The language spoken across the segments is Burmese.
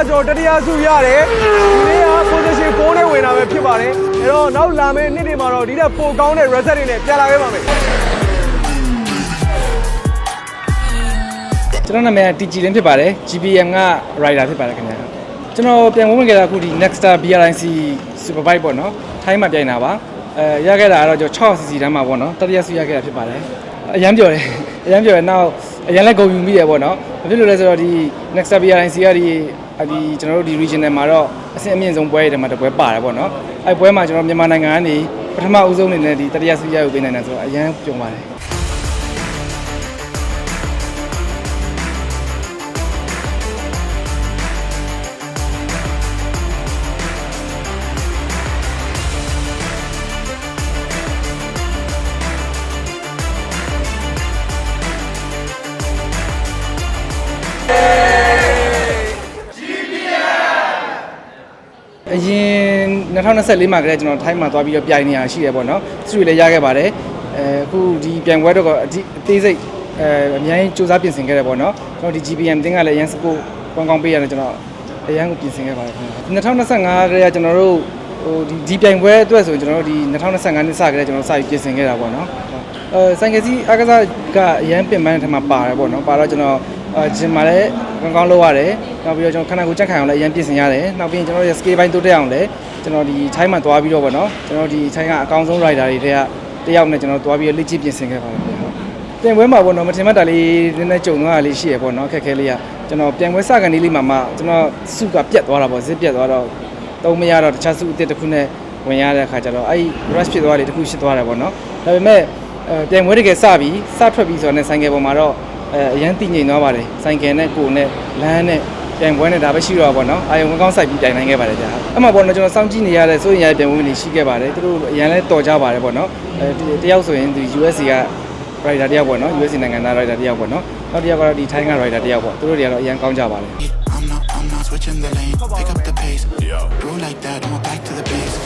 နေ့ကကျွန်တော်တတိယဆုရတယ်ဒီနေ့က position 4နဲ့ဝင်တာပဲဖြစ်ပါတယ်အဲ့တော့နောက်လာမယ့်နှစ်တွေမှာတော့ဒီထက်ပိုကောင်းတဲ့ result တွေနဲ့ပြန်လာခဲ့ပါမယ်ကျွန်တော်နာမည်က TG လင်းဖြစ်ပါတယ် GPM က rider ဖြစ်ပါတယ်ခင်ဗျာကျွန်တော်ပြန်ဝင်ခဲ့တာအခုဒီ Nexta BRIC Superbike ပေါ့နော်ထိုင်းမှာပြိုင်တာပါအဲရခဲ့တာကတော့ကျွန်တော် 6cc တန်းမှာပေါ့နော်တတိယဆုရခဲ့တာဖြစ်ပါတယ်အရန်ပြောတယ်အရန်ပြောတယ်နောက်အရန်လည်းဂုဏ်ယူမိတယ်ပေါ့နော်ဘာဖြစ်လို့လဲဆိုတော့ဒီ Nexta BRIC ကဒီ ဒီကျွန်တော်တို့ဒီ regional မှာတော့အဆင့်အမြင့်ဆုံးပွဲတွေထဲမှာတစ်ပွဲပါတယ်ပေါ့နော်အဲပွဲမှာကျွန်တော်မြန်မာနိုင်ငံကနေပထမဦးဆုံးအနေနဲ့ဒီတတိယဆုရယူပေးနိုင်တယ်ဆိုတော့အရန်ကြုံပါတယ် ရင်2024မှာကလေးကျွန်တော်ထိုင်းမှာသွားပြီးတော့ပြိုင်နေရရှိရပေါ့နော်သူတွေလည်းရခဲ့ပါတယ်အဲအခုဒီပြိုင်ပွဲတော့ကအဒီအသေးစိတ်အဲအများကြီးစူးစမ်းပြင်ဆင်ခဲ့တယ်ပေါ့နော်ကျွန်တော်ဒီ GPM တင်းကလည်းရန်စပို့ကောင်းကောင်းပေးရတယ်ကျွန်တော်အရန်ကိုပြင်ဆင်ခဲ့ပါတယ်ခင်ဗျာ2025ကလေးကကျွန်တော်တို့ဟိုဒီဒီပြိုင်ပွဲအတွက်ဆိုရင်ကျွန်တော်တို့ဒီ2025နှစ်စကလေးကျွန်တော်စပြီးပြင်ဆင်ခဲ့တာပေါ့နော်အဲဆိုင်ကစီအားကစားကအရန်ပင်ပန်းတဲ့ထက်မှာပါတယ်ပေါ့နော်ပါတော့ကျွန်တော် အဲဂျင်မှာလည်းကောင်းကောင်းလုပ်ရတယ်နောက်ပြီးတော့ကျွန်တော်ခန္ဓာကိုယ်ကြက်ခံအောင်လည်းအရန်ပြင်ဆင်ရတယ်နောက်ပြီးရင်ကျွန်တော်ရဲ့ scale ဘိုင်းတိုးတက်အောင်လည်းကျွန်တော်ဒီ time မှာသွားပြီးတော့ပေါ့နော်ကျွန်တော်ဒီ time ကအကောင်းဆုံး rider တွေထဲကတယောက်နဲ့ကျွန်တော်သွားပြီးတော့လေ့ကျင့်ပြင်ဆင်ခဲ့ပါတယ်ဗျာဟုတ်ပြန်ပွဲမှာပေါ့နော်မထင်မှတ်တာလေးနည်းနည်းကြုံသွားတာလေးရှိရပေါ့နော်အခက်အခဲလေးကကျွန်တော်ပြန်ပွဲစကန်လေးလေးမှာမှကျွန်တော်စုကပြတ်သွားတာပေါ့ဇစ်ပြတ်သွားတော့တုံးမရတော့တခြားစုအစ်တစ်ခုနဲ့ဝင်ရတဲ့အခါကျတော့အဲ့ rush ဖြစ်သွားတယ်တစ်ခုဖြစ်သွားတယ်ပေါ့နော်ဒါပေမဲ့အဲပြန်ပွဲတကယ်စပြီးစထွက်ပြီးဆိုတော့ねဆိုင်ကယ်ပေါ်မှာတော့ အဲအရန်တည်ငြိမ်သွားပါတယ်ဆိုင်ကယ်နဲ့ကိုယ်နဲ့လမ်းနဲ့ပြိုင်ပွဲနဲ့ဒါပဲရှိတော့ပါတော့အာယုံဝန်းကောင်းဆိုင်ပြီးပြိုင်နိုင်ခဲ့ပါတယ်ကြာအဲ့မှာပေါ့နော်ကျွန်တော်စောင့်ကြည့်နေရတဲ့စိုးရင်ရတဲ့ပြိုင်ပွဲတွေရှိခဲ့ပါတယ်သူတို့အရန်လဲတော်ကြပါတယ်ပေါ့နော်အဲတယောက်ဆိုရင်ဒီ USC က rider တယောက်ပေါ့နော် USC နိုင်ငံသား rider တယောက်ပေါ့နော်နောက်တစ်ယောက်ကတော့ဒီ Thai က rider တယောက်ပေါ့သူတို့တွေကတော့အရန်ကောင်းကြပါတယ် I'm not, I'm not switching the lane. Pick up the pace. Bro, like that, I'ma back to the base.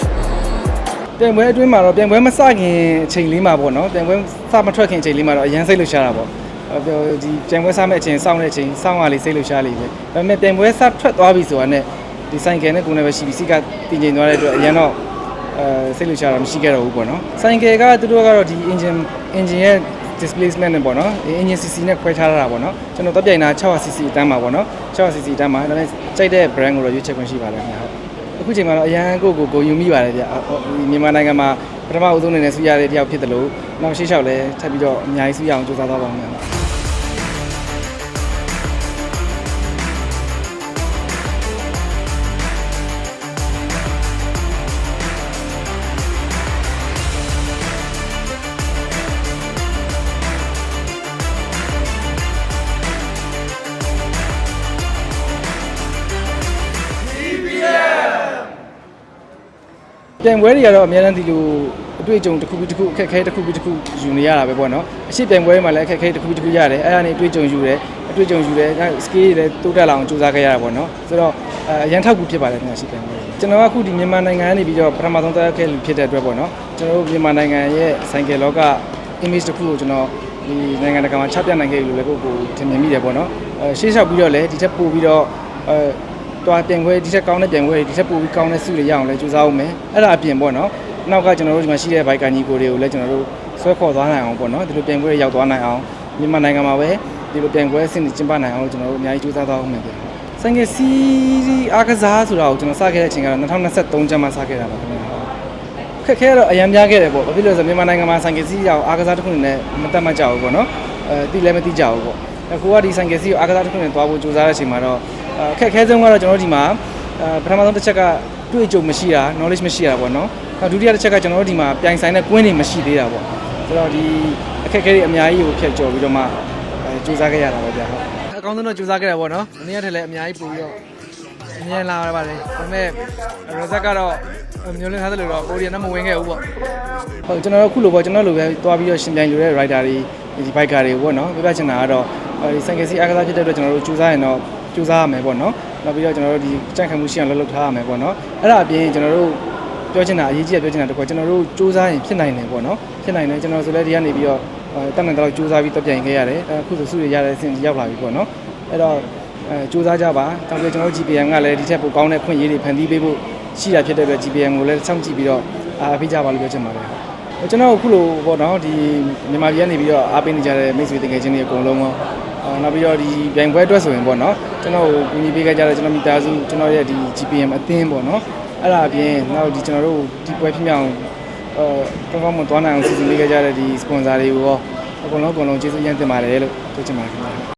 ပြိုင်ပွဲအတွင်းမှာတော့ပြိုင်ပွဲမစခင်အချိန်လေးမှာပေါ့နော်ပြိုင်ပွဲစမထွက်ခင်အချိန်လေးမှာတော့အရန်စိတ်လှုပ်ရှားတာပေါ့အဲပြော ဒီပြိုင်ပွဲစမဲ့အချိန်စောင့်တဲ့အချိန်စောင့်ရလေးစိတ်လှုပ်ရှားလေးပဲဒါပေမဲ့ပြိုင်ပွဲစထွက်သွားပြီဆိုတာနဲ့ဒီဆိုင်ကယ်နဲ့ကိုယ်နဲ့ပဲရှိပြီးစိတ်ကတည်ငြိမ်သွားတဲ့အတွက်အရန်တော့အဲစိတ်လှုပ်ရှားတာမရှိခဲ့တော့ဘူးပေါ့နော်ဆိုင်ကယ်ကသူတို့ကတော့ဒီ engine engine ရဲ့ displacement နဲ့ပေါ့နော် engine cc နဲ့ခွဲခြားထားတာပေါ့နော်ကျွန်တော်တော့ပြိုင်တာ 600cc အတန်းမှာပေါ့နော် 600cc အတန်းမှာဒါပေမဲ့ကြိုက်တဲ့ brand ကိုတော့ရွေးချယ်ခွင့်ရှိပါတယ်ခင်ဗျာဟုတ်အခုချိန်မှာတော့အရန်ကိုကိုကိုယူမိပါတယ်ဗျဟုတ်ဒီမြန်မာနိုင်ငံမှာ ပထမအဦးဆုံးအနေနဲ့ဆူရတဲ့တယောက်ဖြစ်တယ်လို့နောက်ရှေ့လျှောက်လဲထပ်ပြီးတော့အများကြီးဆူရအောင်ကြိုးစားသွားပါမယ် ပြန်ပွဲတွေကတော့အများအားဒီလိုအတွေ့အကြုံတစ်ခုပြီးတစ်ခုအခက်အခဲတစ်ခုပြီးတစ်ခုယူနေရတာပဲပေါ့နော်အရှိပြန်ပွဲတွေမှာလည်းအခက်အခဲတစ်ခုပြီးတစ်ခုရတယ်အဲ့ဒါနေအတွေ့အကြုံယူတယ်အတွေ့အကြုံယူတယ်အဲ skill တွေလည်းတိုးတက်လာအောင်ကြိုးစားခဲ့ရတာပေါ့နော်ဆိုတော့အဲအရန်ထောက်ကူဖြစ်ပါတယ်ခင်ဗျာရှိပြန်ပွဲကျွန်တော်ကအခုဒီမြန်မာနိုင်ငံကနေပြီးတော့ပထမဆုံးတက်ခဲ့လူဖြစ်တဲ့အတွက်ပေါ့နော်ကျွန်တော်တို့မြန်မာနိုင်ငံရဲ့ဆိုင်ကယ်လောက image တစ်ခုကိုကျွန်တော်ဒီနိုင်ငံတကာမှာချပြနိုင်ခဲ့ပြီလို့လည်းကိုကိုထင်မြင်မိတယ်ပေါ့နော်အဲရှေ့လျှောက်ပြီးတော့လည်းဒီထက်ပိုပြီးတော့အဲ တွားပြန်ခွဲဒီထက်ကောင်းတဲ့ပြန်ခွဲတွေဒီထက်ပိုပြီးကောင်းတဲ့စုတွေရအောင်လဲကြိုးစားအောင်မယ်အဲ့ဒါအပြင်ပေါ့နော်နောက်ကကျွန်တော်တို့ဒီမှာရှိတဲ့ဘိုက်ကန်ကြီးကိုတွေကိုလည်းကျွန်တော်တို့ဆွဲခေါ်သွားနိုင်အောင်ပေါ့နော်ဒီလိုပြန်ခွဲတွေရောက်သွားနိုင်အောင်မြန်မာနိုင်ငံမှာပဲဒီလိုပြန်ခွဲအဆင့်တွေကျင်းပနိုင်အောင်ကျွန်တော်တို့အများကြီးကြိုးစားသွားအောင်မယ်ဗျဆိုင်ကယ်စီးအားကစားဆိုတာကိုကျွန်တော်စခဲ့တဲ့အချိန်ကတော့2023ကျမှစခဲ့တာပါခင်ဗျာခက်ခဲတော့အရင်များခဲ့တယ်ပေါ့ဘာဖြစ်လို့လဲဆိုတော့မြန်မာနိုင်ငံမှာဆိုင်ကယ်စီးရအောင်အားကစားတစ်ခုနဲ့မတက်မှတ်ကြဘူးပေါ့နော်အဲတိလည်းမတိကြဘူးပေါ့အခုကဒီဆိုင်ကယ်စီးကိုအားကစားတစ်ခုနဲ့သွားဖို့ကြိုးစားတဲ့အချိန်မှာတော့ အခက်ခဲဆုံးကတော့ကျွန်တော်တို့ဒီမှာအဲပထမဆုံးတစ်ချက်ကတွေ့ကြုံမရှိတာ knowledge မရှိတာပေါ့နော်နောက်ဒုတိယတစ်ချက်ကကျွန်တော်တို့ဒီမှာပြိုင်ဆိုင်တဲ့ကွင်းတွေမရှိသေးတာပေါ့ဆိုတော့ဒီအခက်ခဲတွေအများကြီးကိုဖြတ်ကျော်ပြီးတော့မှအဲကြိုးစားခဲ့ရတာပေါ့ဗျာဟုတ်အကောင်းဆုံးတော့ကြိုးစားခဲ့တာပေါ့နော်အနည်းထက်လည်းအများကြီးပို့ပြီးတော့အမြင်လာရပါတယ်ဒါပေမဲ့ result ကတော့မျိုးလင်းထားသလိုတော့ကိုရီးယားနဲ့မဝင်ခဲ့ဘူးပေါ့ဟုတ်ကျွန်တော်တို့ခုလိုပေါ့ကျွန်တော်လိုပဲတွားပြီးတော့ရှင်ပြိုင်လိုတဲ့ rider တွေဒီ biker တွေပေါ့နော်ပြပြချင်တာကတော့ဒီစံကစီအားကစားဖြစ်တဲ့အတွက်ကျွန်တော်တို့ကြိုးစားရင်တော့ ကြိုးစားရမယ်ပေါ့နော်နောက်ပြီးတော့ကျွန်တော်တို့ဒီကြန့်ခံမှုရှိအောင်လှုပ်လှုပ်ထားရမယ်ပေါ့နော်အဲ့ဒါအပြင်ကျွန်တော်တို့ပြောချင်တာအရေးကြီးတာပြောချင်တာတကွာကျွန်တော်တို့စူးစမ်းရင်ဖြစ်နိုင်တယ်ပေါ့နော်ဖြစ်နိုင်တယ်ကျွန်တော်ဆိုလည်းဒီကနေပြီးတော့တက်နိုင်တော့စူးစမ်းပြီးတော့ပြန်ခဲ့ရတယ်အခုဆိုစုရရတဲ့အဆင့်ရောက်လာပြီပေါ့နော်အဲ့တော့အဲစူးစမ်းကြပါတောင်ပြကျွန်တော်တို့ GPM ကလည်းဒီထက်ပိုကောင်းတဲ့ခွင့်ရည်တွေဖန်တီးပေးဖို့ရှိတာဖြစ်တဲ့အတွက် GPM ကိုလည်းစောင့်ကြည့်ပြီးတော့အားပေးကြပါလို့ပြောချင်ပါတယ်ကျွန်တော်အခုလိုပေါ့နော်ဒီမြန်မာပြည်ကနေပြီးတော့အားပေးနေကြတဲ့မိတ်ဆွေတကယ်ချင်းတွေအကုန်လုံးရောအာ နောက်ပြီးတော့ဒီပြိုင်ပွဲအတွက်ဆိုရင်ပေါ့နော်ကျွန်တော်ကိုကူညီပေးခဲ့ကြတဲ့ကျွန်တော်မိသားစုကျွန်တော်ရဲ့ဒီ GPM အသင်းပေါ့နော်အဲ့ဒါအပြင်နောက်ဒီကျွန်တော်တို့ဒီပွဲဖြစ်မြောက်အဲကောင်းကောင်းမွန်သွားနိုင်အောင်စီစဉ်ပေးခဲ့ကြတဲ့ဒီ sponsor တွေကိုရောအကုန်လုံးအကုန်လုံးကျေးဇူးရမ်းတင်ပါတယ်လို့ပြောချင်ပါတယ်ခင်ဗျာ